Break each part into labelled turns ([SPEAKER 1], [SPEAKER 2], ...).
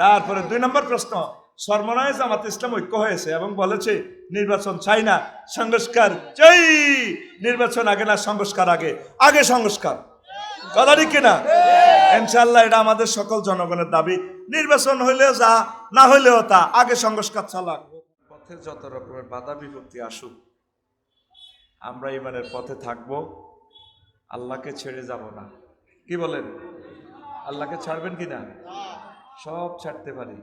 [SPEAKER 1] তারপরে দুই নম্বর প্রশ্ন সর্বনয় জামাত ইসলাম ঐক্য হয়েছে এবং বলেছে, নির্বাচন চাই না, সংস্কার চাই। নির্বাচন আগে না, সংস্কার আগে। আগে সংস্কার। কথা ঠিক কিনা? ইনশাল্লাহ এটা আমাদের সকল জনগণের দাবি। নির্বাচন হইলে যা, না হইলেও তা। আগে সংস্কার চালাক পথে যত রকমের বাধা বিপত্তি আসুক, আমরা ইমানের পথে থাকব। আল্লাহকে ছেড়ে যাব না। কি বলেন? আল্লাহকে ছাড়বেন কি না? সব ছাড়তে পারি।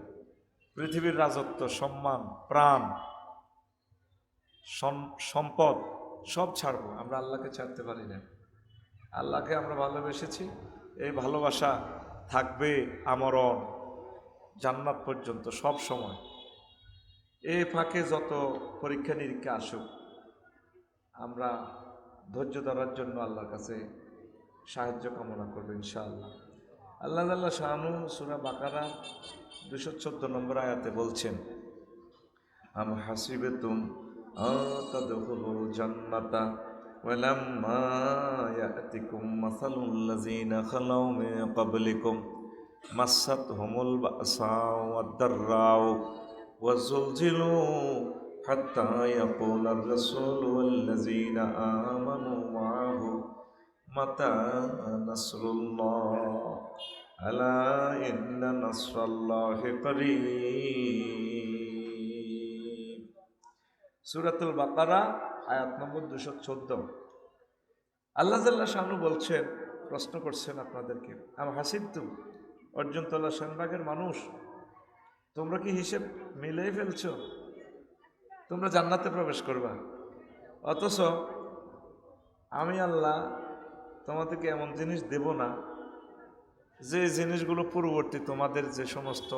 [SPEAKER 1] পৃথিবীর রাজত্ব, সম্মান, প্রাণ সম্পদ সব ছাড়বো। আমরা আল্লাহকে ছাড়তে পারি না। আল্লাহকে আমরা ভালোবেসেছি। এই ভালোবাসা থাকবে আমরণ জান্নাত পর্যন্ত সব সময়। এ ফাঁকে যত পরীক্ষা নিরীক্ষা আসুক, আমরা ধৈর্য ধরার জন্য আল্লাহর কাছে সাহায্য কামনা করব ইনশাআল্লাহ। আল্লাহ আল্লাহ শাহানু সুরা বাকারা দুশো চোদ্দ নম্বর আয়াতে বলছেন আম হাসিবে তুম তদখুলুল জান্নাতা ولما يأتكم مثل الذين خلوا من قبلكم مستهم البأساء والضراء وزلزلوا حتى يقول الرسول والذين آمنوا معه মাতা নাসরুল্লাহ আলা ইন্না নাসরাল্লাহ করিম সূরাতুল বাকারা আয়াত নম্বর দুশো চোদ্দ. আল্লাহ জাল্লাহ শাহনু বলছেন, প্রশ্ন করছেন আপনাদেরকে, আমি হাসিব তু অর্জুন অর্জুনতলা শানবাগের মানুষ, তোমরা কি হিসেব মিলেই ফেলছ? তোমরা জান্নাতে প্রবেশ করবা। অথচ আমি আল্লাহ তোমাদেরকে এমন জিনিস দেব না যে জিনিসগুলো পূর্ববর্তী তোমাদের যে সমস্ত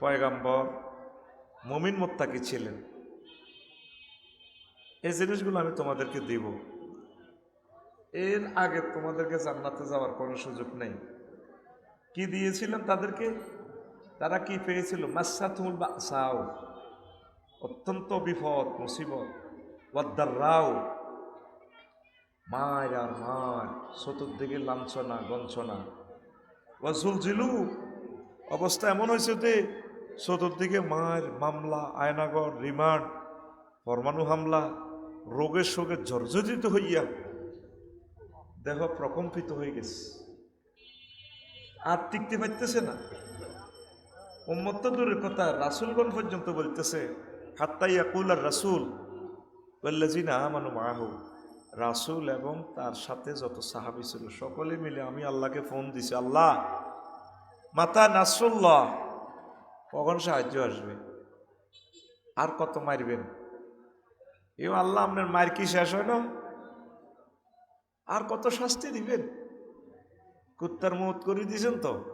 [SPEAKER 1] পয়গাম্বর, মমিন মোত্তাকি ছিলেন, এই জিনিসগুলো আমি তোমাদেরকে দিব। এর আগে তোমাদেরকে জান্নাতে যাওয়ার কোনো সুযোগ নেই। কি দিয়েছিলেন তাদেরকে? তারা কি পেয়েছিল? মাসাতুল বা সাও অত্যন্ত বিপদ, মুসিবত। ওয়াদ্দার রাও মার আর মার চতুর্দিকে লাঞ্ছনা, গঞ্ছনা। ওয়াজুল জিলু, অবস্থা এমন হয়েছে যে চতুর্দিকে মার মামলা আয়নাগর রিমান্ড, পরমাণু হামলা, রোগের সঙ্গে জর্জরিত হইয়া দেহ প্রকম্পিত হয়ে গেছে। আর টিকতে পারতেছে না। উম্মত্ত দূরের কথা, রাসুলগণ পর্যন্ত বলতেছে হাত্তাইয়া কুলার রাসুল বল্লাজিনা আমানু মাহু রাসুল এবং তার সাথে যত সাহাবি ছিল, সকলে মিলে আমি আল্লাহকে ফোন দিছি, আল্লাহ, মাতা নাসরুল্লাহ, কখন সাহায্য আসবে? আর কত মারবেন? এও আল্লাহ, আপনার মায়ের কি শেষ হয় না? আর কত শাস্তি দিবেন? কুত্তার মত করে দিয়েছেন তো?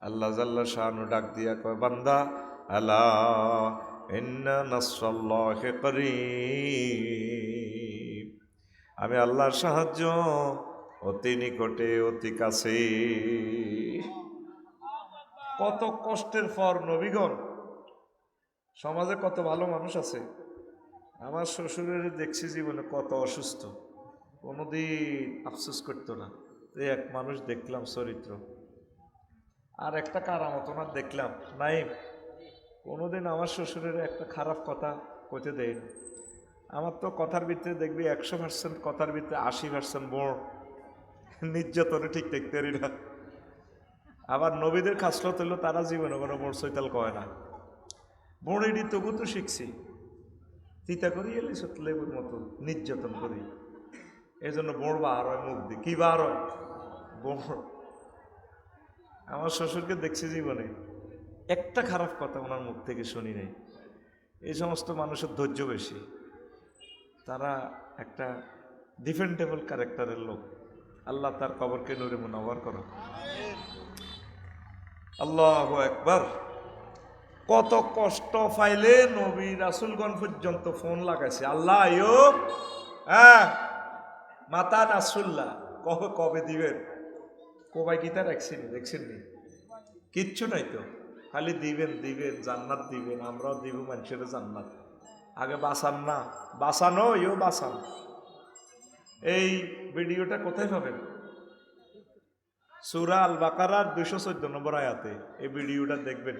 [SPEAKER 1] আল্লাহ জাল্লা শাহানু ডাক দিয়া কয়, বান্দা, আলা, ইন্না করিব আমি আল্লাহর সাহায্য অতি নিকটে, অতি কাছে। কত কষ্টের পর নবীগণ। সমাজে কত ভালো মানুষ আছে। আমার শ্বশুরের দেখছি জীবনে কত অসুস্থ। কোনোদিন আফসোস করতো না। এই এক মানুষ দেখলাম চরিত্র। আর একটা কারামত ওনার দেখলাম। নাই কোনোদিন আমার শ্বশুরের একটা খারাপ কথা কইতে দেয় না আমার তো কথার ভিতরে দেখবি একশো পার্সেন্ট কথার ভিতরে আশি পার্সেন্ট বড় নির্যাতনে ঠিক দেখতে না। আবার নবীদের খাসলত হইল তারা জীবনে কোনো মোড় সৈতাল কয় না। বড়িডি তবু তো শিখছি। তিতা করি, এলি লেবুর মতো নির্যাতন করি। এই জন্য বার হয়, মুখ দি কি বার হয়? বড় আমার শ্বশুরকে দেখছি জীবনে। একটা খারাপ কথা ওনার মুখ থেকে শুনি নাই। এই সমস্ত মানুষের ধৈর্য বেশি। তারা একটা ডিফেন্ডেবল ক্যারেক্টারের লোক। আল্লাহ তার কবরকে নুরে মুনাওয়ার করো আল্লাহ একবার কত কষ্ট পাইলে নবী রাসুলগণ পর্যন্ত ফোন লাগাইছে। আল্লাহ হ্যাঁ মাতা নাসুল্লাহ কবে কবে দিবেন? কোবাই গীতা রাখছেন দেখছেন নি কিচ্ছু নাই তো। খালি দিবেন দিবেন, জান্নাত দিবেন, আমরাও দিব মানুষের জান্নাত। আগে বাসান না। বাসানো ইও বাসান এই ভিডিওটা কোথায় পাবেন? সুরা আল বাকারার দুশো চোদ্দ নম্বর আয়াতে এই ভিডিওটা দেখবেন।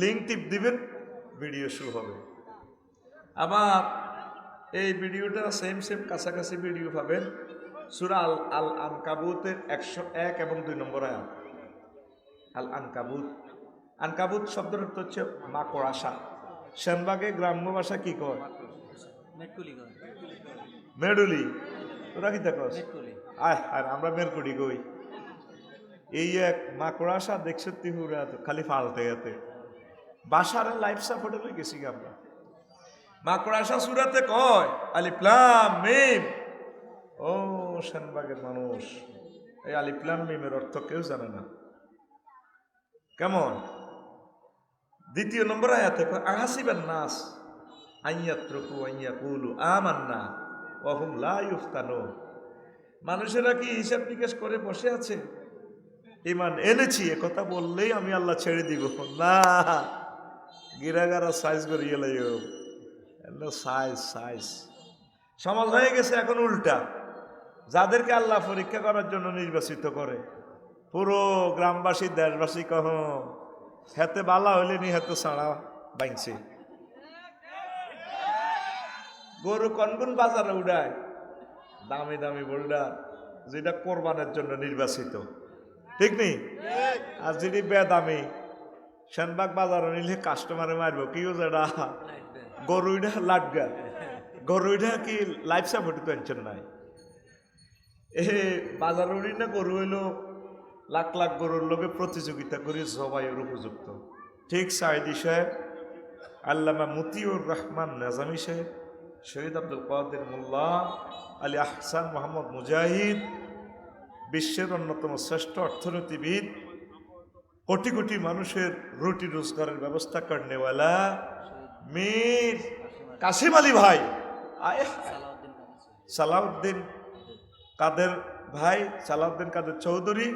[SPEAKER 1] লিঙ্ক টিপ দিবেন, ভিডিও শুরু হবে। আবার এই ভিডিওটা সেম সেম কাছাকাছি ভিডিও পাবেন। সুরা আল আল আনকাবুতের একশো এক এবং দুই নম্বর আয়াত। আল আনকাবুত আনকাবুত শব্দের অর্থ হচ্ছে মাকড় আশা সেনবাগে গ্রাম্য ভাষা কি কয়? মেডুলি তোরা কি দেখস আয় আর আমরা মেরকুড়ি কই। এই এক মাকড়াসা দেখছ তিহুরা তো খালি ফালতে গেতে বাসার লাইফ সাপোর্টে লই গেছি কি আমরা। মাকড়াসা সুরাতে কয় আলিপ্লাম মিম। ও সেনবাগের মানুষ। এই আলিপ্লাম মিমের অর্থ কেউ জানে না। কেমন? দ্বিতীয় নম্বর আয়াতে আহাসিবেন নাস, আইয়াত্রকু আইয়া কুলু আমান্না অহুম লা ইউফতানো মানুষেরা কি হিসাব নিকাশ করে বসে আছে? ইমান এনেছি কথা বললেই আমি আল্লাহ ছেড়ে দিব। না, গিরাগারা সাইজ করিয়ে লাইও। Size size. সমাজ হয়ে গেছে এখন উল্টা। যাদেরকে আল্লাহ পরীক্ষা করার জন্য নির্বাচিত করে, পুরো গ্রামবাসী, দেশবাসী কহ হেতে বালা হইলে নি হেতে সাড়া বাইছে গরু কনগুন বাজারে উড়ায়। দামি দামি বোল্ডার যেটা কোরবানের জন্য নির্বাচিত ঠিক নেই আর যেটি বেদামি সেনবাগ বাজারে নিলে কাস্টমারে মারবো কিও যেটা গরুইটা লাটগা। গরুইটা কি লাইফ সাপোর্ট টেনশন নাই। এ বাজার উড়ি না গরু হইল লাখ লাখ গরুর লোকে প্রতিযোগিতা করে জবাইয়ের উপযুক্ত। ঠিক সাইদি সাহেব, আল্লামা মতিউর রহমান নাজামি সাহেব, শহীদ আব্দুল কাদের মোল্লা, আলী আহসান মোহাম্মদ মুজাহিদ, বিশ্বের অন্যতম শ্রেষ্ঠ অর্থনীতিবিদ, কোটি কোটি মানুষের রুটি রোজগারের ব্যবস্থা করনেওয়ালা মীর কাসিম আলী ভাই।
[SPEAKER 2] সালাউদ্দিন কাদের
[SPEAKER 1] ভাই সালাউদ্দিন কাদের চৌধুরী।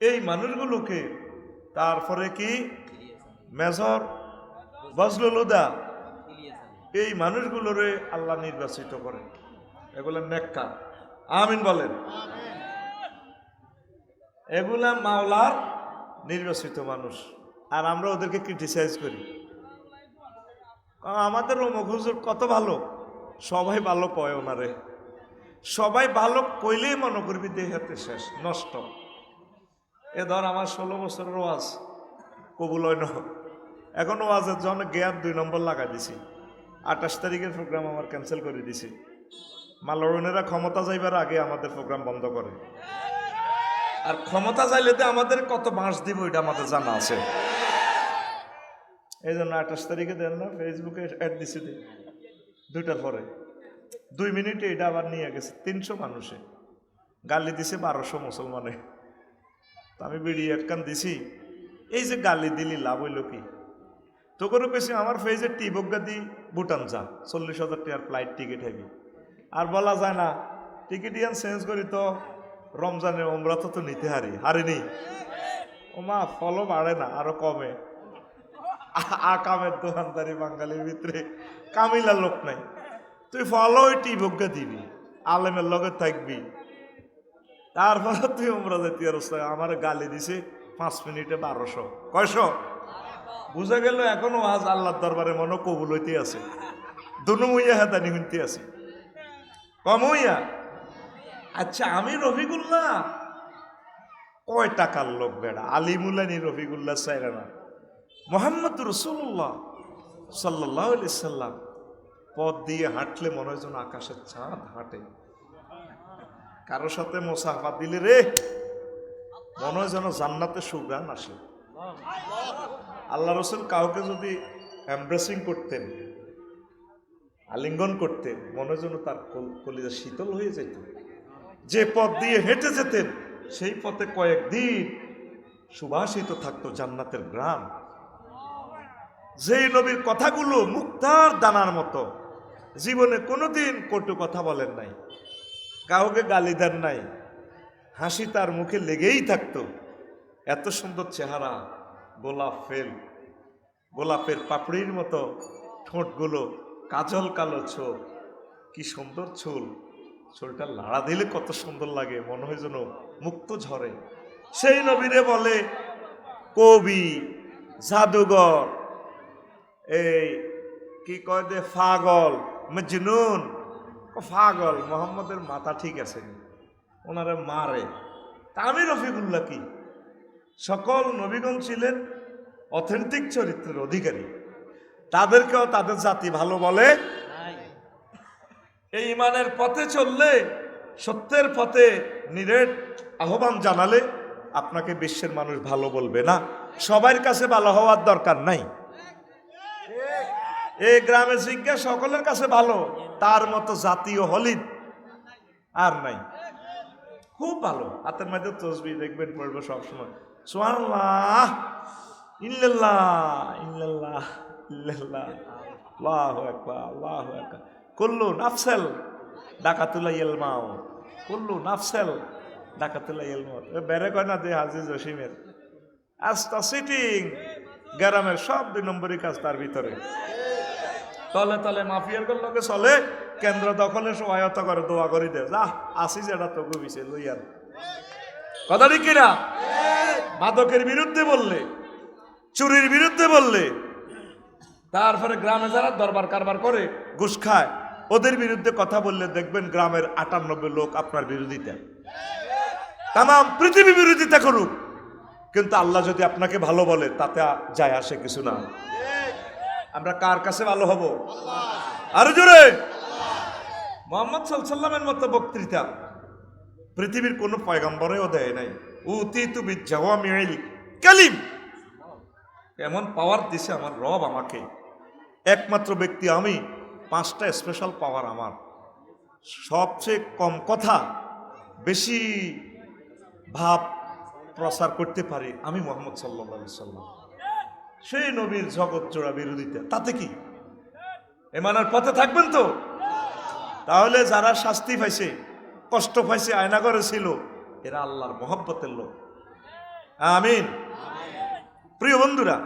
[SPEAKER 1] এই মানুষগুলোকে, তারপরে কি? মেজর বজলুল উদা
[SPEAKER 2] ইলিয়াস আলী
[SPEAKER 1] এই মানুষগুলোরে আল্লাহ নির্বাচিত করেন। এগুলো নেককা আমিন বলেন। এগুলা মাওলার নির্বাচিত মানুষ। আর আমরা ওদেরকে ক্রিটিসাইজ করি। আমাদের অমুক হুজুর কত ভালো? সবাই ভালো কয় ওনারে। সবাই ভালো কইলেই মনে করবি দেহাতে শেষ, নষ্ট। এ ধর আমার ষোলো বছরের ওয়াজ। কবুল হয় না এখন ওয়াজের জন্য গেয়ার দুই নম্বর লাগাই দিছি। আঠাশ তারিখের প্রোগ্রাম আমার ক্যান্সেল করে দিছি। মালরনেরা ক্ষমতা যাইবার আগে আমাদের প্রোগ্রাম বন্ধ করে। আর ক্ষমতা চাইলে তো আমাদের কত মাস দিব এটা আমাদের জানা আছে। এই জন্য আঠাশ তারিখে দেন না ফেসবুকে অ্যাড দিছি দুইটার পরে। দুই মিনিটে এটা আবার নিয়ে গেছে। তিনশো মানুষে। গালি দিছে বারোশো মুসলমানে। আমি বিড়ি একখান দিছি। এই যে গালি দিলি, লাভ হইল কি? তো করে কেছি আমার ফেজের টিবজ্ঞা দি, ভুটান যা, চল্লিশ হাজার টাকার ফ্লাইট টিকিট হেবি আর বলা যায় না টিকিট ইয়ান চেঞ্জ করি তো রমজানে ওমরা তো তো নিতে হারি, হারিনি। ও মা, ফলও বাড়ে না, আরও কমে। আকামের দোকানদারি বাঙালির ভিতরে কামিলা লোক নাই। তুই ফলো ওই টিবজ্ঞা দিবি, আলেমের লগে থাকবি। তারপরে তুই ওমরা যেতে আর আমার গালি দিছে পাঁচ মিনিটে বারোশো। কয়শো? বুঝা গেল এখনও আজ আল্লাহর দরবারে মনে কবুল হইতে আছে। দুনু মুইয়া হেদানি শুনতে আছে। কম হইয়া আচ্ছা আমি রফিকুল্লাহ। কয় টাকার লোক বেড়া? আলিমুল্লানি রফিকুল্লাহ চাইলে না। মোহাম্মদ রসুল্লাহ সাল্লাহ সাল্লাম পথ দিয়ে হাঁটলে মনে হয় যেন আকাশের চাঁদ হাঁটে। কারোর সাথে মোসাফা দিলে রে, মনে হয় যেন জান্নাতে সুগান আসে। আল্লাহ রসুল কাউকে যদি এমব্রেসিং করতেন, আলিঙ্গন করতেন, মনে হয় যেন তার কল- কলিজা শীতল হয়ে যেত। যে পথ দিয়ে হেঁটে যেতেন, সেই পথে কয়েকদিন সুবাসিত থাকতো জান্নাতের গ্রাম। যেই নবীর কথাগুলো মুক্তার দানার মতো, জীবনে কোনোদিন কটু কথা বলেন নাই। কাউকে গালি দেন নাই। হাসি তার মুখে লেগেই থাকতো। এত সুন্দর চেহারা, গোলাপ ফেল, গোলাপের পাপড়ির মতো ঠোঁটগুলো, কাজল কালো চোখ, কি সুন্দর চুল। চুলটা লাড়া দিলে কত সুন্দর লাগে, মনে হয় যেন মুক্ত ঝরে। সেই নবীরে বলে, কবি, জাদুঘর। এই কি কয় দে ফাগল, মজনুন। ও ফাগল মোহাম্মদের মাথা ঠিক আছে। ওনারে মারে। তা আমি রফিকুল্লাহ কি? সকল নবীগণ ছিলেন অথেন্টিক চরিত্রের অধিকারী। তাদেরকেও তাদের জাতি ভালো বলে? এই ইমানের পথে চললে সত্যের পথে নিরেট আহ্বান জানালে আপনাকে বিশ্বের মানুষ ভালো বলবে না। সবার কাছে ভালো হওয়ার দরকার নাই। এই গ্রামে জিজ্ঞা সকলের কাছে ভালো, তার মতো জাতীয় হলিদ আর নাই। খুব ভালো, হাতের মধ্যে তসবি দেখবেন পড়ব সবসময়। নাফসেল নাফসেল বেড়ে কয় না দে হাজি জসিমের? সিটিং গ্রামের সব দুই নম্বরই কাজ তার ভিতরে। তলে তলে মাফিয়ার লোকে চলে, কেন্দ্র দখলে সহায়তা করে দোয়া করি দে। যা আসি যেটা তো গুবিছে লইয়ার কথা ঠিক কিনা? মাদকের বিরুদ্ধে বললে, চুরির বিরুদ্ধে বললে, তারপরে গ্রামে যারা দরবার কারবার করে, ঘুষ খায়, ওদের বিরুদ্ধে কথা বললে দেখবেন গ্রামের আটানব্বই লোক আপনার বিরোধিতা। তাম পৃথিবী বিরোধিতা করুক, কিন্তু আল্লাহ যদি আপনাকে ভালো বলে, তাতে যায় আসে কিছু না। আমরা কার কাছে ভালো হব? আরও জোরে। মোহাম্মদ সাল্লামের মতো বক্তৃতা পৃথিবীর কোনো পয়গম্বরেও দেয় নাই। উতি তুমি জাওয়ামিল কালিম। এমন পাওয়ার দিছে আমার রব আমাকে। একমাত্র ব্যক্তি আমি, পাঁচটা স্পেশাল পাওয়ার আমার। সবচেয়ে কম কথা, বেশি ভাব প্রচার করতে পারি আমি মোহাম্মদ সাল্লা সাল্লাম সেই নবীর জগৎ জোড়া বিরোধিতা। তাতে কি? এমানের পথে থাকবেন তো? তাহলে যারা শাস্তি পাইছে, কষ্ট পাইছে আয়নাগরে ছিল, এরা আল্লাহর মহব্বতের লোক। আমিন। প্রিয় বন্ধুরা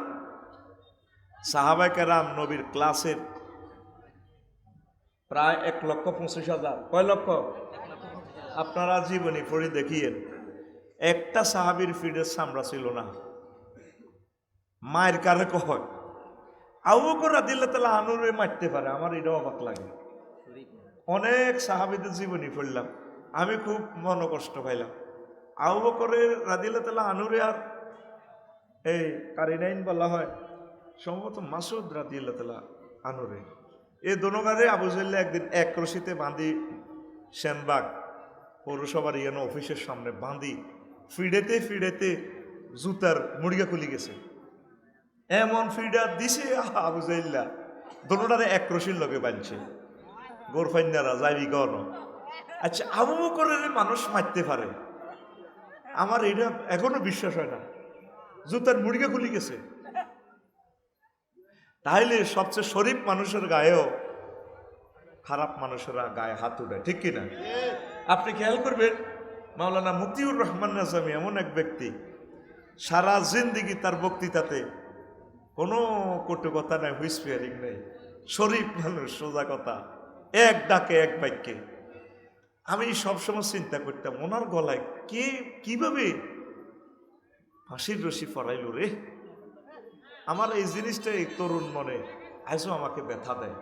[SPEAKER 1] সাহাবাইকে রাম নবীর ক্লাসের প্রায় এক লক্ষ পঁচিশ হাজার। কয় লক্ষ? আপনারা জীবনী পড়ে দেখিয়েন, একটা সাহাবির ফিডের সামরা ছিল না। মায়ের কারে কয়? আবু করে দিলে তাহলে আনুরে মারতে পারে, আমার এটা অবাক লাগে। অনেক সাহাবিদের জীবনী পড়লাম, আমি খুব মন কষ্ট পাইলাম। আবু বকরের রাদিল্লা তালা আনুরে আর এই কারিনাইন বলা হয় সম্ভবত মাসুদ রাদিল্লা তালা আনুরে এই দোনোগারে আবু জাল্লা একদিন এক রশিতে বাঁধি সেনবাগ পৌরসভার ইয়ানো অফিসের সামনে বাঁধি ফিডেতে ফিডেতে জুতার মুড়িয়া খুলি গেছে। এমন ফিডা দিছে আবু জাল্লা দোনোটারে এক রশির লগে বাঁধছে। গোরফাইন্যারা যাইবি কন আচ্ছা আবু বকরের মানুষ মারতে পারে। আমার এটা এখনও বিশ্বাস হয় না। জুতার মুড়িকে খুলি গেছে। তাইলে সবচেয়ে শরীফ মানুষের গায়েও খারাপ মানুষেরা গায়ে হাত উঠায়, ঠিক কিনা আপনি খেয়াল করবেন, মাওলানা মতিউর রহমান নাজামি এমন এক ব্যক্তি, সারা জিন্দিগি তার বক্তৃতাতে কোনো কটু কথা নাই হুইসপিয়ারিং নেই। শরীফ মানুষ, সোজা কথা। এক ডাকে, এক বাক্যে। আমি সবসময় চিন্তা করতাম, ওনার গলায় কে, কীভাবে ফাঁসির রশি ফরাইল রে? আমার এই জিনিসটা এই তরুণ মনে, আজও আমাকে ব্যথা দেয়।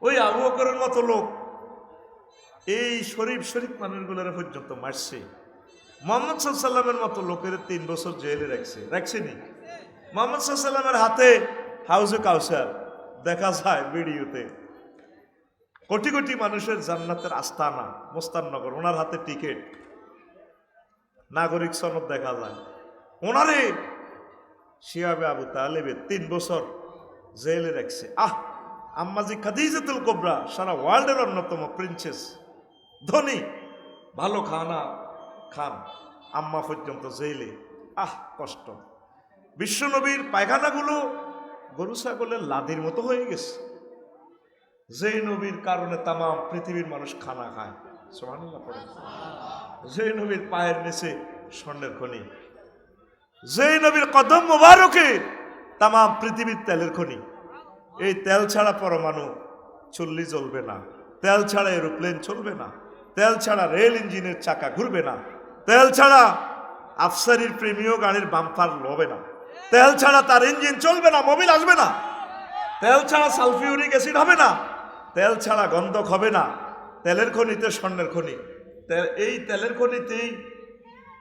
[SPEAKER 1] ওই আবু মতো লোক, এই শরীফ শরীফ মানুষগুলোর পর্যন্ত মারছে। মোহাম্মদ সাল্লামের মতো লোকের তিন বছর জেলে রাখছে রাখছে, রাখছেনি? মোহাম্মদ সাল্লামের হাতে হাউজে কাউসার দেখা যায় ভিডিওতে। কোটি কোটি মানুষের জান্নাতের আস্তানা, মোস্তাননগর, ওনার হাতে টিকিট। নাগরিক সনদ দেখা যায়। ওনারে শিয়াবে আবু তালেবে তিন বছর জেলে রাখছে। আহ, আম্মাজি খাদিজাতুল কোবরা, সারা ওয়ার্ল্ডের অন্যতম প্রিন্সেস, ধনী, ভালো খানা খান, আম্মা পর্যন্ত জেলে। আহ, কষ্ট। বিশ্বনবীর পায়খানাগুলো গরু ছাগলের লাদির মতো হয়ে গেছে। যে নবীর কারণে তামাম পৃথিবীর মানুষ খানা খায়। পড়েন। যে নবীর পায়ের নিচে স্বর্ণের খনি। যে নবীর কদম মোবারকে তামাম পৃথিবীর তেলের খনি। এই তেল ছাড়া পরমাণু চল্লি চলবে না। তেল ছাড়া এরোপ্লেন চলবে না। তেল ছাড়া রেল ইঞ্জিনের চাকা ঘুরবে না। তেল ছাড়া আফসারির প্রেমীয় গাড়ির বাম্পার লবে না। তেল ছাড়া তার ইঞ্জিন চলবে না, মোবিল আসবে না। তেল ছাড়া সালফিউরিক অ্যাসিড হবে না। তেল ছাড়া গন্ধক হবে না। তেলের খনিতে স্বর্ণের খনি। এই তেলের খনিতেই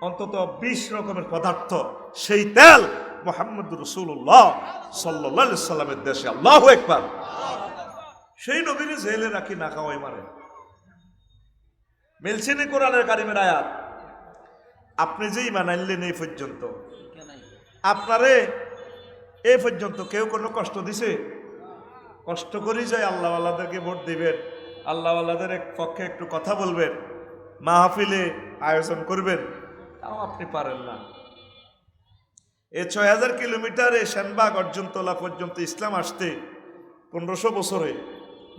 [SPEAKER 1] অন্তত বিশ রকমের পদার্থ। সেই তেল মোহাম্মদ রসুল্লাহ সাল্লাহ সাল্লামের দেশে। আল্লাহ একবার সেই নবীর জেলে রাখি, না খাওয়াই মারে। মিলছেনি কোরআনের কারিমের আয়াত? আপনি যেই মানাইলেন এই পর্যন্ত। আপনারে এ পর্যন্ত কেউ কোনো কষ্ট দিছে? কষ্ট করেই যায় আল্লাহওয়ালাদেরকে ভোট দিবেন। আল্লাহওয়ালাদের এক পক্ষে একটু কথা বলবেন, মাহফিলে আয়োজন করবেন। তাও আপনি পারেন না। এ ছয় হাজার কিলোমিটার এই সেনবাগ, অর্জনতলা পর্যন্ত ইসলাম আসতে পনেরোশো বছরে,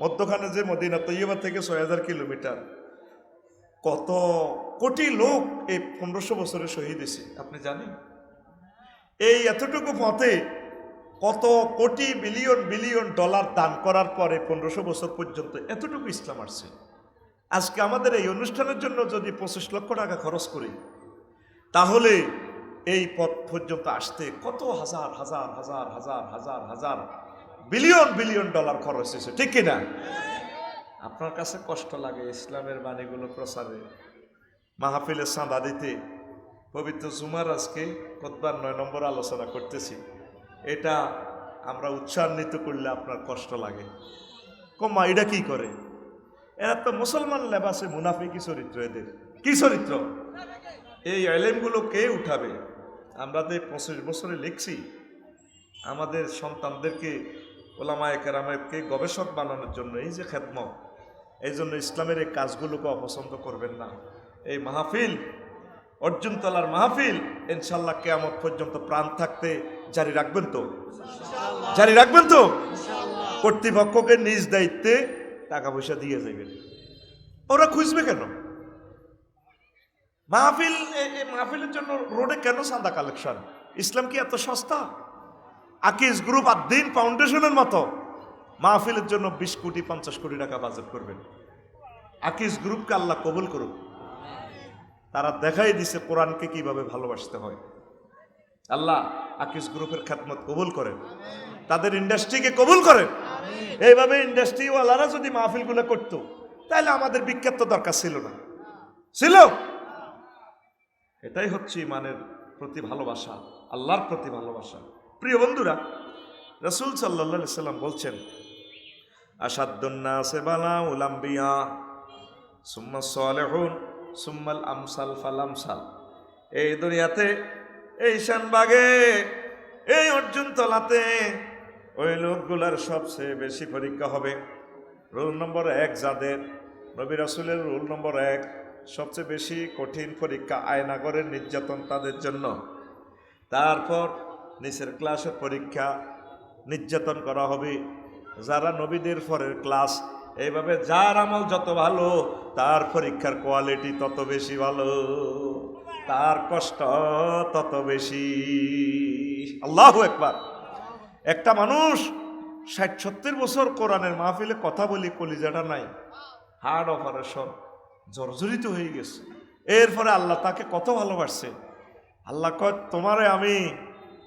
[SPEAKER 1] মধ্যখানে যে মদিনা তৈয়বা থেকে ছয় হাজার কিলোমিটার। কত কোটি লোক এই পনেরোশো বছরে শহীদ হয়েছে, আপনি জানেন? এই এতটুকু পথে কত কোটি বিলিয়ন বিলিয়ন ডলার দান করার পরে পনেরোশো বছর পর্যন্ত এতটুকু ইসলাম আসছে। আজকে আমাদের এই অনুষ্ঠানের জন্য যদি পঁচিশ লক্ষ টাকা খরচ করি, তাহলে এই পথ পর্যন্ত আসতে কত হাজার হাজার হাজার হাজার হাজার হাজার বিলিয়ন বিলিয়ন ডলার খরচ হয়েছে, ঠিক কিনা আপনার কাছে কষ্ট লাগে ইসলামের বাণীগুলো প্রচারে। মাহফিলের চাঁদা দিতে পবিত্র জুমার আজকে কতবার নয় নম্বর আলোচনা করতেছি। এটা আমরা উৎসান্বিত করলে আপনার কষ্ট লাগে। কম্মা, এটা কি করে? এরা তো মুসলমান লেবাসে মুনাফিকি চরিত্র এদের? কি চরিত্র? এই এলেমগুলো কে উঠাবে? আমরা তো পঁচিশ বছরে লিখছি। আমাদের সন্তানদেরকে, ওলামায় কেরামেরকে গবেষক বানানোর জন্য এই যে খেদমত, এই জন্য ইসলামের এই কাজগুলোকে অপছন্দ করবেন না। এই মাহফিল অর্জুন তলার মাহফিল ইনশাল্লাহ কেয়ামত পর্যন্ত প্রাণ থাকতে জারি রাখবেন তো? জারি রাখবেন তো? কর্তৃপক্ষকে নিজ দায়িত্বে টাকা পয়সা দিয়ে যাবেন ওরা খুঁজবে কেন? মাহফিল মাহফিলের জন্য রোডে কেন চাঁদা কালেকশন? ইসলাম কি এত সস্তা? আকিজ গ্রুপ আর দিন ফাউন্ডেশনের মতো। মাহফিলের জন্য বিশ কোটি পঞ্চাশ কোটি টাকা বাজেট করবেন। আকিজ গ্রুপকে আল্লাহ কবুল করুক। তারা দেখাই দিছে কোরআনকে কীভাবে ভালোবাসতে হয়। আল্লাহ আকিজ গ্রুপের খ্যাতমত কবুল করেন। তাদের ইন্ডাস্ট্রিকে কবুল করেন। এইভাবে ইন্ডাস্ট্রিওয়ালারা যদি মাহফিলগুলো করতো তাহলে আমাদের বিখ্যাত দরকার ছিল না। ছিল? এটাই হচ্ছে ইমানের প্রতি ভালোবাসা আল্লাহর প্রতি ভালোবাসা। প্রিয় বন্ধুরা রসুল সাল্লা সাল্লাম বলছেন আসাদুন্না সেবালা উলাম্বিয়া সুম্মা সালেহুন সুম্মাল আমসাল ফাল আমসাল এই দুনিয়াতে, এই শানবাগে, এই অর্জুন তলাতে ওই লোকগুলার সবচেয়ে বেশি পরীক্ষা হবে। রোল নম্বর এক যাদের, নবী রাসুলের রোল নম্বর এক, সবচেয়ে বেশি কঠিন পরীক্ষা আয়নাগরের নির্যাতন তাদের জন্য। তারপর নিচের ক্লাসের পরীক্ষা নির্যাতন করা হবে। যারা নবীদের পরের ক্লাস এইভাবে যার আমল যত ভালো, তার পরীক্ষার কোয়ালিটি তত বেশি ভালো, তার কষ্ট তত বেশি। আল্লাহ একবার একটা মানুষ ষাট সত্তর বছর কোরআনের মাহফিলে কথা বলি, কলিজাটা নাই। হার্ট অপারেশন, জর্জরিত হয়ে গেছে। এরপরে আল্লাহ তাকে কত ভালোবাসছে? আল্লাহ কয়, তোমারে আমি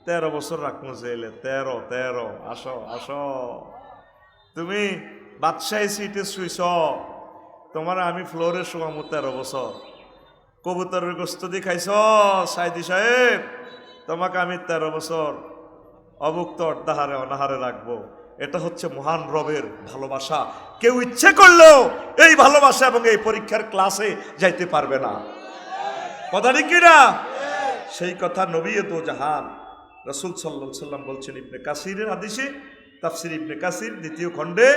[SPEAKER 1] তেরো বছর রাখব জেলে। তেরো তেরো, আসো আসো। তুমি বাদশাহী সিটে শুইছ তোমার আমি ফ্লোরে শোয়ামো তেরো বছর। কবুতরের গোস্ত দিয়ে খাইছ, সাইদি সাহেব, তোমাকে আমি তেরো বছর অভুক্ত অর্ধাহারে অনাহারে রাখব। এটা হচ্ছে মহান রবের ভালোবাসা। কেউ ইচ্ছে করলেও এই ভালোবাসা এবং এই পরীক্ষার ক্লাসে যাইতে পারবে না। কথা ঠিক কিনা? সেই কথা নবী তো জাহান। রসুল সাল্লা সাল্লাম বলছেন, ইবনে কাসিরের আদেশে তাফসির ইবনে কাসির দ্বিতীয় খণ্ডে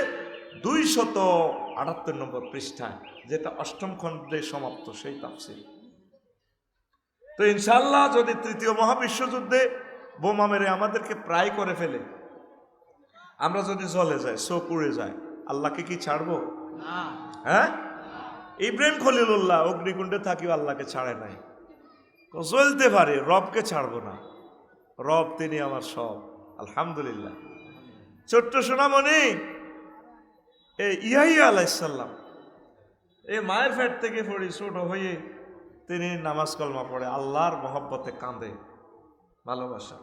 [SPEAKER 1] দুই শত আটাত্তর নম্বর পৃষ্ঠায়, যেটা অষ্টম খণ্ডে সমাপ্ত সেই তাফসির। তো ইনশাল্লাহ যদি তৃতীয় মহাবিশ্বযুদ্ধে বোমা মেরে আমাদেরকে প্রায় করে ফেলে, আমরা যদি জলে যাই সো পুড়ে যায়, আল্লাহকে কি ছাড়বো? হ্যাঁ? ইব্রাহিম খলিলুল্লাহ অগ্নিকুণ্ডে থাকিও আল্লাহকে ছাড়ে নাই। জ্বলতে পারে, রবকে ছাড়বো না। রব, তিনি আমার সব। আলহামদুলিল্লাহ। ছোট্ট সোনামণি এ ইয়াহিয়া আলাইসাল্লাম এই মায়ের ফ্যাট থেকে পড়ি, ছোট হয়ে তিনি নামাজ কলমা পড়ে, আল্লাহর মহব্বতে কাঁদে, ভালোবাসা।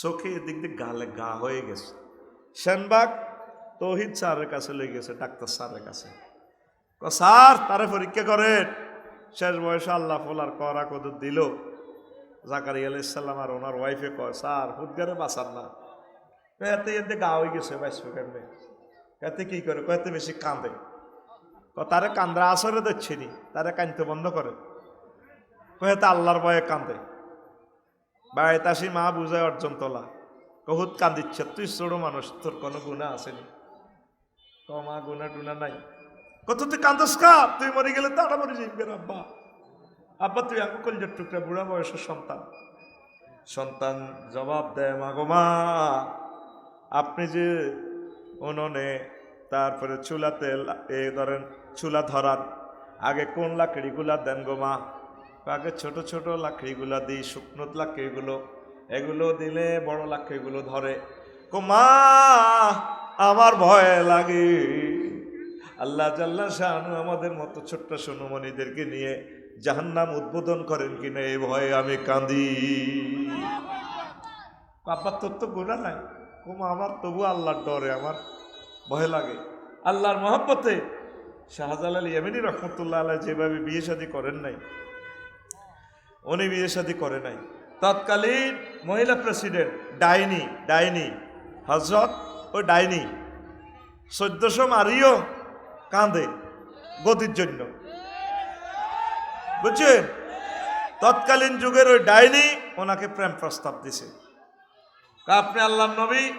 [SPEAKER 1] চোখে এদিক দিয়ে গালে গা হয়ে গেছে। সেনবাগ তহিদ স্যারের কাছে লই গেছে, ডাক্তার স্যারের কাছে। ক স্যার, তারে পরীক্ষা করেন। শেষ বয়সে আল্লাহ ফোলার করা কত দিল। জাকারি আলাইসাল্লাম আর ওনার ওয়াইফে কয়, স্যার, হুদগারে বাঁচান না। এতে এতে গা হয়ে গেছে বাইসবে কেমনে? এতে কি করে এতে বেশি কাঁদে তারে কান্দা আসরে দিচ্ছে নি তারে কানতে বন্ধ করে কয়ে তা আল্লাহর ভয়ে কান্দে বাড়িতে আসি মা বুঝায় অর্জন তোলা কহুত কান্দিচ্ছে তুই ছোট মানুষ তোর কোনো গুণা আসেনি মা গুণা টুনা নাই কত তুই কান্দস কা তুই মরে গেলে তারা মরে যাইবে আব্বা আব্বা তুই আমি কলজার টুকরা বুড়া বয়সের সন্তান সন্তান জবাব দেয় মা গো মা আপনি যে উনুনে, তারপরে চুলাতে এ ধরেন চুলা ধরার। আগে কোন লাকড়িগুলা দেন গো মা? আগে ছোট ছোট লাকড়িগুলা দিই, শুকনো লাকড়িগুলো। এগুলো দিলে বড় লাকড়িগুলো ধরে। কো মা, আমার ভয় লাগে। আল্লাহ জাল্লা শাহানু আমাদের মতো ছোট্ট সোনমণিদেরকে নিয়ে জাহান্নাম উদ্বোধন করেন কিনা এই ভয়ে আমি কাঁদি। বাবার তোর তো গুণা নাই। কুমা আমার, তবু আল্লাহর ডরে আমার ভয় লাগে। আল্লাহর মহব্বতে শাহজালাল ইয়ামিনী রহমতুল্লাহ আল্লাহ যেভাবে বিয়ে শাদী করেন নাই, উনি বিয়ে শাদী করে নাই। তৎকালীন মহিলা প্রেসিডেন্ট ডাইনি ডাইনি হজরত ও ডাইনি, চোদ্দশো মারিও কাঁদে গতির জন্য। বুঝছেন? তৎকালীন যুগের ওই ডাইনি ওনাকে প্রেম প্রস্তাব দিছে। আপনি আল্লাহ নবী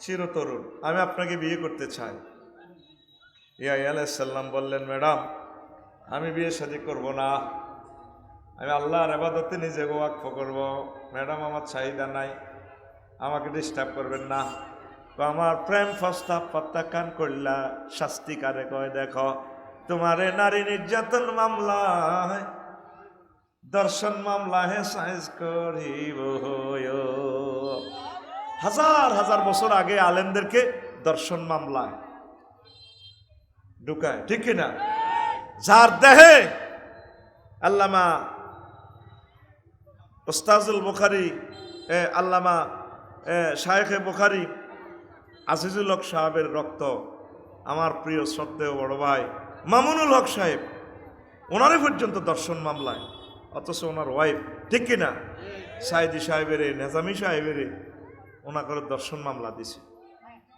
[SPEAKER 1] চিরতরুণ। আমি আপনাকে বিয়ে করতে চাই। ইয়া আলাইসাল্লাম বললেন, ম্যাডাম, আমি বিয়ে শাদি করব না। আমি আল্লাহর আবাদতে নিজে ওয়াকফ করব। ম্যাডাম, আমার চাহিদা নাই। আমাকে ডিস্টার্ব করবেন না। আমার প্রেম প্রস্তাব প্রত্যাখ্যান করলা। শাস্তি কারে কয় দেখো? তোমারে নারী নির্যাতন মামলায়, দর্শন মামলা হে সাইজ করিব হাজার হাজার বছর আগে আলেমদেরকে দর্শন মামলায় ঢুকায়, ঠিক কিনা? যার দেহে আল্লামা ওস্তাজুল বুখারি আল্লামা শায়েখে বুখারি, আজিজুল হক সাহেবের রক্ত। আমার প্রিয় শ্রদ্ধেয় বড় ভাই মামুনুল হক সাহেব ওনারে পর্যন্ত দর্শন মামলায়, অথচ ওনার ওয়াইফ ঠিক কিনা? সাইদি সাহেবের, নেজামি সাহেবের ওনা করে দর্শন মামলা দিছে।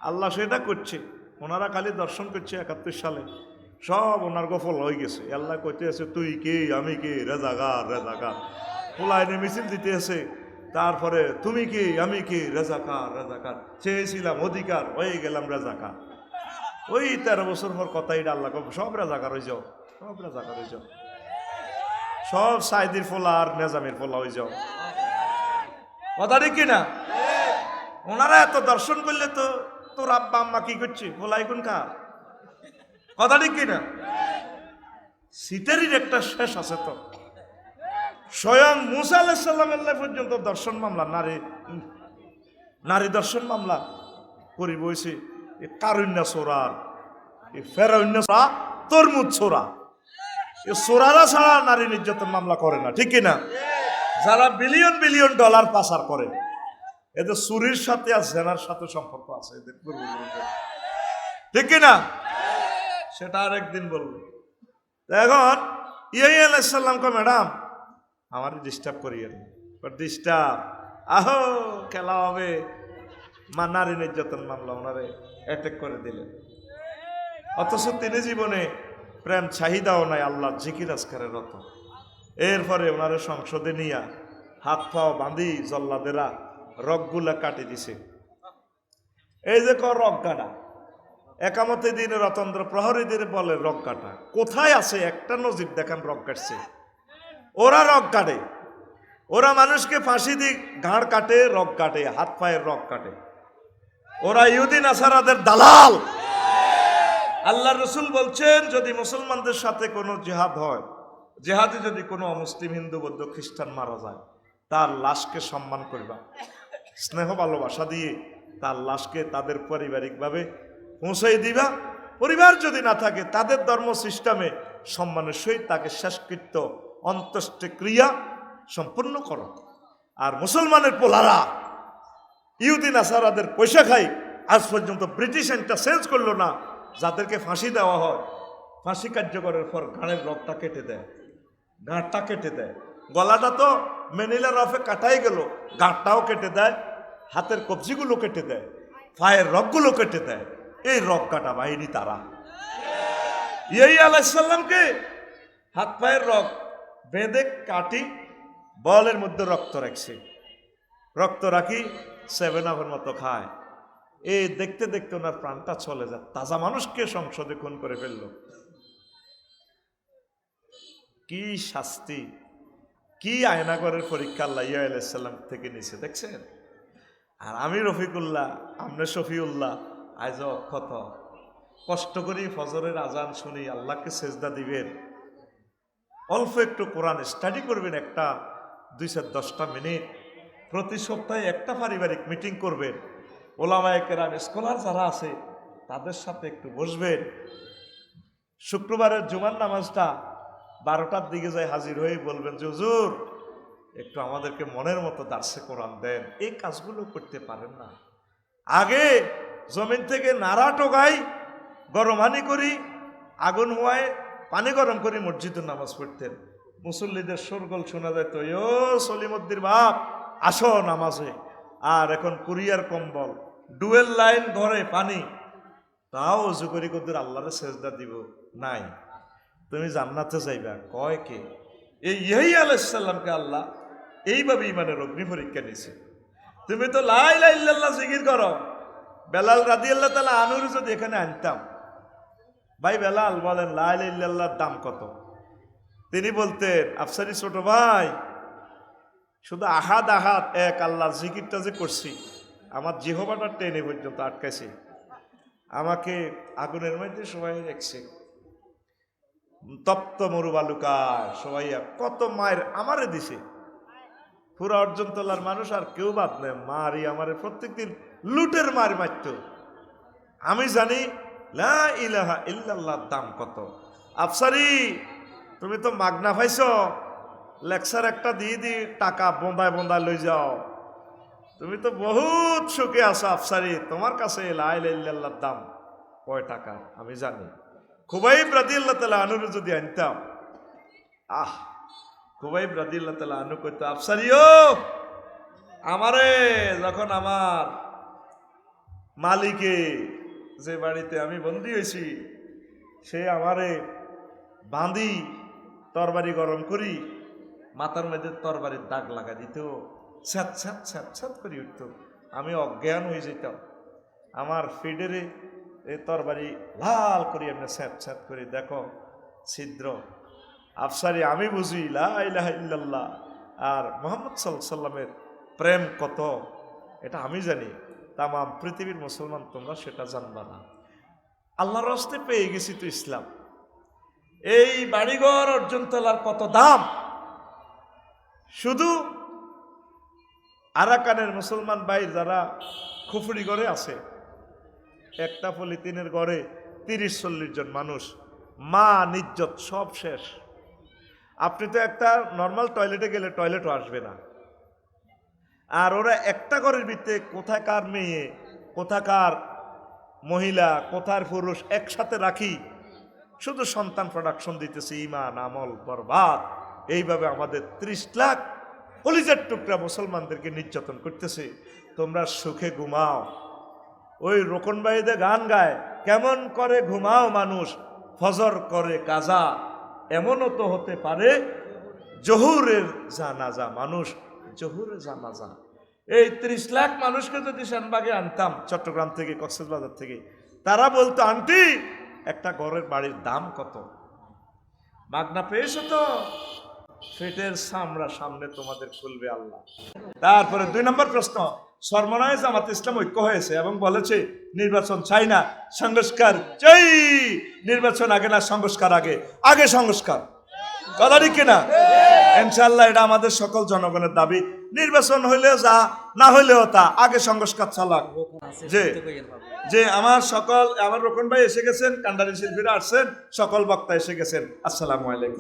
[SPEAKER 1] আল্লাহ সেটা করছে। ওনারা খালি দর্শন করছে একাত্তর সালে। সব ওনার গফল হয়ে গেছে। আল্লাহ কইতে আছে তুই কে? আমি কে? রেজাগার রেজাগার পোলাইনে মিছিল দিতে আছে। তারপরে তুমি কি? আমি কি? রেজাকার রেজাকার। চেয়েছিলাম অধিকার হয়ে গেলাম রেজাকার। ওই তেরো বছর পর কথাই আল্লাহ কব, সব রেজাকার হয়ে যাও সব রেজাকার হয়ে যাও। সব সাইদির ফোলা আর নেজামের ফোলা হয়ে যাও। কথা ঠিক কিনা? ওনারা এত দর্শন করলে তো তোর আব্বা আম্মা কি করছে? ফোলাই কোন খা কথা ঠিক কিনা? শীতেরই একটা শেষ আছে তো। স্বয়ং মুসা আলাহিসাল্লাম পর্যন্ত দর্শন মামলা, নারী নারী দর্শন মামলা করি বইছে এ কারুণ্য সোরার এ ফেরাউন্য সোরা, তরমুজ সোরা। এ সোরারা ছাড়া নারী নির্যাতন মামলা করে না, ঠিক কিনা? যারা বিলিয়ন বিলিয়ন ডলার পাচার করে। এদের চুরির সাথে আর জেনার সাথে সম্পর্ক আছে, এদের। ঠিক কিনা? সেটা আর একদিন বলব। এখন ইয়াই আলাইসাল্লামকে ম্যাডাম, আমার ডিস্টার্ব করিয়েন ডিস্টার্ব? আহো, খেলা হবে। মা নারী নির্যাতন মামলা, ওনারে অ্যাটেক করে দিলেন। অথচ তিনি জীবনে প্রেম চাহিদাও নাই আল্লাহ জিকির আজকারের রত। এরপরে ওনারে সংসদে নিয়া হাত পাও বাঁধি জল্লাদেরা রগগুলা কাটি দিছে। এই যে ক রগ কাটা? একামতে দিনে রতন্দ্র প্রহরীদের বলে রগ কাটা। কোথায় আছে? একটা নজির দেখান, রগ কাটছে। ওরা রগ কাটে। ওরা মানুষকে ফাঁসি দিয়ে ঘাড় কাটে, রগ কাটে, হাত পায়ের রগ কাটে। ওরা ইহুদিন আসারাদের দালাল। আল্লাহ রসুল বলছেন, যদি মুসলমানদের সাথে কোনো জেহাদ হয়, জেহাদে যদি কোনো অমুসলিম, হিন্দু, বৌদ্ধ, খ্রিস্টান মারা যায়, তার লাশকে সম্মান করবা। স্নেহ ভালোবাসা দিয়ে তার লাশকে তাদের পারিবারিকভাবে পৌঁছাই দিবা। পরিবার যদি না থাকে, তাদের ধর্ম সিস্টেমে সম্মানের সহিত তাকে শেষকৃত্য অন্ত্যেষ্টি ক্রিয়া সম্পূর্ণ করো। আর মুসলমানের পোলারা, ইহুদি আসারাদের পয়সা খাই, আজ পর্যন্ত ব্রিটিশ আইনটা চেঞ্জ করল না, যাদেরকে ফাঁসি দেওয়া হয়, ফাঁসি কার্যকরের পর গানের রগটা কেটে দেয় গাঁটটা কেটে দেয়। গলাটা তো মেনিলা রফে কাটাই গেল গাঁটটাও কেটে দেয়, হাতের কবজিগুলো কেটে দেয়, পায়ের রগগুলো কেটে দেয়। এই রগ কাটা বাহিনী তারা। এই আলাইসাল্লামকে হাত পায়ের রগ বেঁধে কাটি, বলের মধ্যে রক্ত রাখছে। রক্ত রাখি সেভেন আপের মতো খায়। এ দেখতে দেখতে ওনার প্রাণটা চলে যায়। তাজা মানুষকে সংসদে খুন করে ফেলল। কি শাস্তি! কি আয়নাগরের পরীক্ষা আল্লাহ ইয়া আলাইসাল্লাম থেকে নিছে, দেখছেন? আর আমি রফিকুল্লাহ, আমনে শফিউল্লাহ, আজ অক্ষত কষ্ট করি ফজরের আজান শুনি, আল্লাহকে সেজদা দিবেন। অল্প একটু কোরআন স্টাডি করবেন একটা, দুই চার দশটা মিনিট। প্রতি সপ্তাহে একটা পারিবারিক মিটিং করবেন। ওলামায় কেরাম স্কলার যারা আছে, তাদের সাথে একটু বসবেন। শুক্রবারের জুমার নামাজটা বারোটার দিকে যাই হাজির হয়ে বলবেন, যে, হুজুর, একটু আমাদেরকে মনের মতো দার্সে কোরআন দেন। এই কাজগুলো করতে পারেন না। আগে জমিন থেকে নাড়া টোকাই, গরম হানি করি, আগুন হওয়ায় পানি গরম করে, মসজিদের নামাজ পড়তেন। মুসল্লিদের সরগোল শোনা যায় যেত ও সলিমুদ্দির বাপ, আসো নামাজে। আর এখন কুরিয়ার কম্বল, ডুয়েল লাইন ঘরে পানি। তাও অজু করি কদ্দুর আল্লাহরে সেজদা দিব। নাই। তুমি জান্নাতে যাইবা। কয় কে? এই ইহাই আলাইসাল্লামকে আল্লাহ এইভাবে ইমানের অগ্নি পরীক্ষা নিছে তুমি তো লাই লাই ইল্লাল্লাহ জিকির করো। বেলাল রাদি আল্লাহ তালা আনুর যদি এখানে আনতাম। ভাই বেলাল বলেন লাই লাই ইল্লাল্লাহর দাম কত? তিনি বলতেন, আফসারি ছোট ভাই, শুধু আহাদ আহাত এক আল্লাহর জিকিরটা যে করছি, আমার জিহবাটা টেনে পর্যন্ত আটকাইছে। আমাকে আগুনের মধ্যে সবাই রেখছে। তপ্ত মরুবালুকায় সবাই কত মায়ের আমারে দিছে। পুরা অর্জন তোলার মানুষ আর কেউ বাদ নেই মারি আমারে প্রত্যেকদিন লুটের মার মারত। আমি জানি, লা ইলাহা ইল্লাল্লাহর দাম কত। আফসারি, তুমি তো মাগনা পাইছ। লেকচার একটা দিয়ে দি টাকা বন্দায় বন্দায় লই যাও। তুমি তো বহুত সুখে আছো আফসারি, তোমার কাছে লা ইলাহা ইল্লাল্লাহর দাম। কয় টাকা? আমি জানি। খুবাইব রাদিয়াল্লাহ তালা আনুর যদি আনতাম আহ খুবাইব রাদিয়াল্লাহ তালা আনু কইতো আফসারিও আমারে যখন আমার মালিকে যে বাড়িতে আমি বন্দি হয়েছি সে আমারে বাঁধি তরবারি গরম করি মাথার মধ্যে তরবারির দাগ লাগা দিত ছ্যাত ছ্যাত ছ্যাত ছ্যাত করে উঠত আমি অজ্ঞান হয়ে যেতাম আমার ফিডেরে এই তরবারি লাল করে এমনি স্যাপ স্যাপ করে, দেখো ছিদ্র। আফসারি, আমি বুঝি ইল্লাল্লাহ। আর মোহাম্মদ সাল্লামের প্রেম কত? এটা আমি জানি। তামাম পৃথিবীর মুসলমান, তোমরা সেটা জানবা না। আল্লাহর রস্তে পেয়ে গেছি তো ইসলাম। এই বাড়িঘর অর্জন তোলার কত দাম? শুধু আরাকানের মুসলমান ভাই যারা খুফুরি ঘরে আছে একটা পলিথিনের ঘরে তিরিশ, চল্লিশ জন মানুষ। মা, নিজ্জত, সব শেষ। আপনি তো একটা নর্মাল টয়লেটে গেলে টয়লেটও আসবে না। আর ওরা একটা ঘরের ভিতরে কোথাকার মেয়ে, কোথাকার মহিলা, কোথার পুরুষ একসাথে রাখি। শুধু সন্তান প্রোডাকশন দিতেছে ইমান আমল, বরবাদ। এইভাবে আমাদের ত্রিশ লাখ কলিজার টুকরা মুসলমানদেরকে নির্যাতন করতেছে। তোমরা সুখে ঘুমাও। ওই রোকন বাইদে গান গায়, কেমন করে ঘুমাও মানুষ, ফজর করে কাজা, এমনও তো হতে পারে জহুরের জানাজা মানুষ, জহুরের জানাজা। এই ত্রিশ লাখ মানুষকে যদি সেনবাগে আনতাম চট্টগ্রাম থেকে, কক্সবাজার থেকে, তারা বলতো, আন্টি, একটা ঘরের বাড়ির দাম কত? মাগনা পেয়েছ তো? ফেটের সামরা সামনে তোমাদের খুলবে আল্লাহ। তারপরে দুই নম্বর প্রশ্ন সর্বনয় জামাত ইসলাম ঐক্য হয়েছে এবং বলেছে, নির্বাচন চাই না, সংস্কার চাই। নির্বাচন আগে না, সংস্কার আগে। আগে সংস্কার। কথা ঠিক কিনা? ইনশাল্লাহ এটা আমাদের সকল জনগণের দাবি। নির্বাচন হইলে যা, না হইলেও তা। আগে সংস্কার চালাক যে। যে আমার সকল, আমার রোকন ভাই এসে গেছেন, কান্ডারি শিল্পীরা আসছেন, সকল বক্তা এসে গেছেন। আসসালামু আলাইকুম।